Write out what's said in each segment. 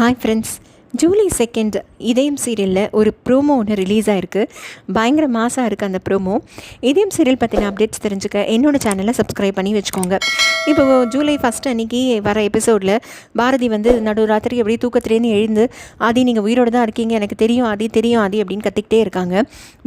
Hi friends July second இதயம் சீரியலில் ஒரு ப்ரோமோ ஒன்று ரிலீஸ் ஆகிருக்கு பயங்கர மாசாக இருக்குது அந்த ப்ரோமோ இதயம் சீரியல் பற்றின அப்டேட்ஸ் தெரிஞ்சுக்க என்னோடய சேனலை சப்ஸ்கிரைப் பண்ணி வச்சுக்கோங்க. இப்போ ஜூலை ஃபஸ்ட் அன்றைக்கி வர எபிசோடில் பாரதி வந்து நடு ராத்திரி எப்படி தூக்கத்துலேருந்து எழுந்து ஆதி நீங்கள் உயிரோடு தான் இருக்கீங்க. எனக்கு தெரியும் ஆதி தெரியும் ஆதி அப்படின்னு கத்திக்கிட்டே இருக்காங்க.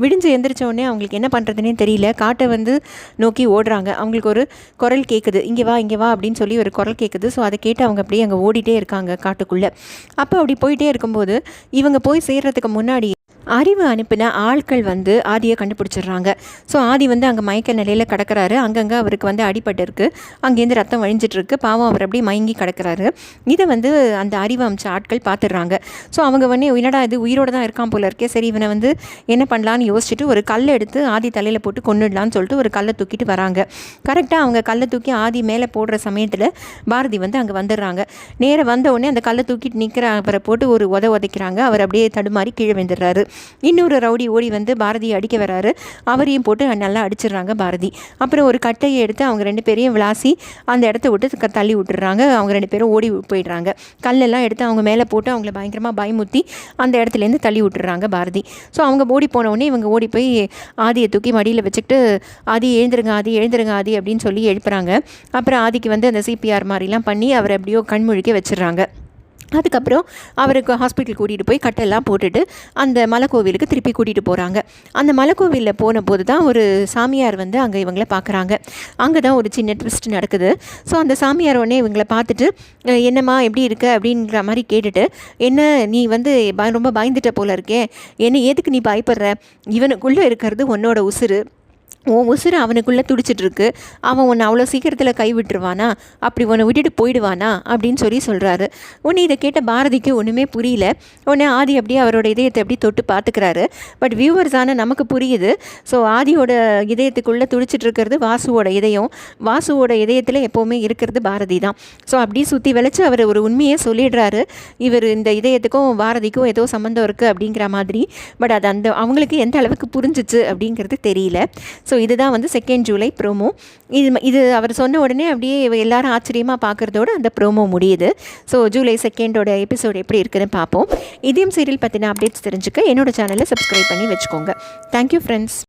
விடிஞ்சு எந்திரிச்ச உடனே அவங்களுக்கு என்ன பண்ணுறதுனே தெரியல. காட்டை வந்து நோக்கி ஓடுறாங்க. அவங்களுக்கு ஒரு குரல் கேட்குது இங்கே வா இங்கே வா அப்படின்னு சொல்லி ஒரு குரல் கேட்குது ஸோ அதை கேட்டு அவங்க அப்படியே அங்கே ஓடிட்டே இருக்காங்க காட்டுக்குள்ளே. அப்போ அப்படி போயிட்டே இருக்கும்போது இவங்க போய் சேர்றதுக்கு முன்னாடி அறிவு அனுப்பின ஆட்கள் வந்து ஆதியை கண்டுபிடிச்சிடுறாங்க. ஸோ ஆதி வந்து அங்கே மயக்க நிலையில் கிடக்கிறாரு. அங்கங்கே அவருக்கு வந்து அடிபட்டு அங்கேருந்து ரத்தம் வழிஞ்சிட்ருக்கு பாவம் அவர் அப்படியே மயங்கி கிடக்கிறாரு. இதை வந்து அந்த அறிவு அமிச்ச ஆட்கள் பார்த்துடுறாங்க ஸோ அவங்க வந்து என்னடா இது உயிரோடு தான் இருக்கான் போல இருக்கே. சரி இவனை வந்து என்ன பண்ணலான்னு யோசிச்சுட்டு ஒரு கல் எடுத்து ஆதி தலையில் போட்டு கொண்டுடலான்னு சொல்லிட்டு ஒரு கல்லை தூக்கிட்டு வராங்க. கரெக்டாக அவங்க கல்லை தூக்கி ஆதி மேலே போடுற சமயத்தில் பாரதி வந்து அங்கே வந்துடுறாங்க. நேராக வந்த உடனே அந்த கல்லை தூக்கிட்டு நிற்கிற அவரை போட்டு ஒரு உத உதைக்கிறாங்க. அவர் அப்படியே தடுமாறி கீழே வந்துடுறாரு இன்னொரு ரவுடி ஓடி வந்து பாரதியை அடிக்க வராரு. அவரையும் போட்டு நல்லா அடிச்சிடுறாங்க பாரதி. அப்புறம் ஒரு கட்டையை எடுத்து அவங்க ரெண்டு பேரையும் விளாசி அந்த இடத்த விட்டு தள்ளி விட்டுறாங்க அவங்க ரெண்டு பேரும் ஓடி போயிடுறாங்க. கல்லெல்லாம் எடுத்து அவங்க மேலே போட்டு அவங்கள பயங்கரமாக பயமுத்தி அந்த இடத்துலேருந்து தள்ளி விட்டுறாங்க பாரதி. ஸோ அவங்க ஓடி போனவுடனே இவங்க ஓடி போய் ஆதியை தூக்கி மடியில் வச்சுக்கிட்டு ஆதி எழுந்துருங்க ஆதி எழுந்துருங்க ஆதி அப்படின்னு சொல்லி எழுப்புறாங்க. அப்புறம் ஆதிக்கு வந்து அந்த சிபிஆர் மாதிரிலாம் பண்ணி அவரை எப்படியோ கண்முழிக்க வச்சிடுறாங்க. அதுக்கப்புறம் அவருக்கு ஹாஸ்பிட்டல் கூட்டிகிட்டு போய் கட்டெல்லாம் போட்டுட்டு அந்த மலைக்கோவிலுக்கு திருப்பி கூட்டிகிட்டு போகிறாங்க அந்த மலைக்கோவிலில் போன போது தான் ஒரு சாமியார் வந்து அங்கே இவங்களை பார்க்குறாங்க அங்கே தான் ஒரு சின்ன ட்விஸ்ட் நடக்குது. ஸோ அந்த சாமியார் உடனே இவங்களை பார்த்துட்டு என்னம்மா எப்படி இருக்க? அப்படின்ற மாதிரி கேட்டுட்டு என்ன நீ வந்து ரொம்ப பயந்துட்ட போல இருக்கே. என்ன எதுக்கு நீ பயப்படுற? இவனுக்குள்ளே இருக்கிறது உன்னோட உசுறு. உன் உசுறு அவனுக்குள்ளே துடிச்சிட்ருக்கு. அவன் உன்னை அவ்வளோ சீக்கிரத்தில் கை விட்டுருவானா? அப்படி உன்னை விட்டுட்டு போயிடுவானா? அப்படின்னு சொல்லி சொல்கிறாரு உன்னை இதை கேட்ட பாரதிக்கு ஒன்றுமே புரியல. உடனே ஆதி அப்படியே அவரோட இதயத்தை அப்படி தொட்டு பார்த்துக்கிறாரு. பட் வியூவர்ஸான நமக்கு புரியுது. ஸோ ஆதியோட இதயத்துக்குள்ளே துடிச்சிட்டு இருக்கிறது வாசுவோட இதயம். வாசுவோட இதயத்தில் எப்போவுமே இருக்கிறது பாரதி தான். ஸோ அப்படியே சுற்றி வளைச்சு அவர் ஒரு உண்மையை சொல்லிடுறாரு. இவர் இந்த இதயத்துக்கும் பாரதிக்கும் ஏதோ சம்மந்தம் இருக்குது அப்படிங்கிற மாதிரி. பட் அது அந்த அவங்களுக்கு எந்த அளவுக்கு புரிஞ்சிச்சு அப்படிங்கிறது தெரியல. ஸோ ஸோ இதுதான் வந்து செகண்ட் ஜூலை ப்ரோமோ இது இது அவர் சொன்ன உடனே அப்படியே எல்லாரும் ஆச்சரியமாக பார்க்குறதோட அந்த ப்ரோமோ முடியுது. ஸோ ஜூலை செகண்டோட எபிசோடு எப்படி இருக்குதுன்னு பார்ப்போம் இதையும் சீரியல் பற்றின அப்டேட்ஸ் தெரிஞ்சுக்க என்னோடய சேனலை சப்ஸ்கிரைப் பண்ணி வச்சுக்கோங்க. Thank you friends